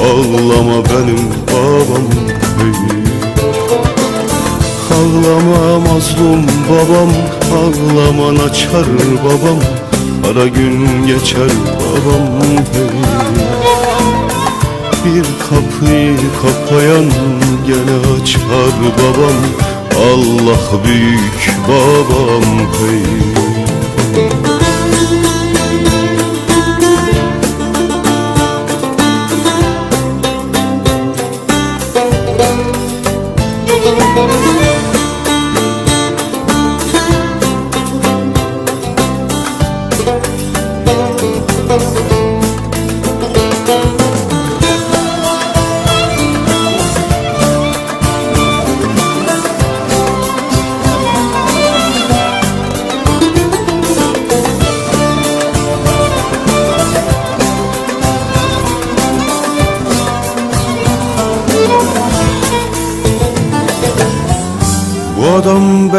Ağlama benim babam hey. Ağlama mazlum babam Ağlaman açar babam Ara gün geçer babam hey. Bir kapıyı kapayan gene açar babam Allah büyük babam hey. Bu adam benim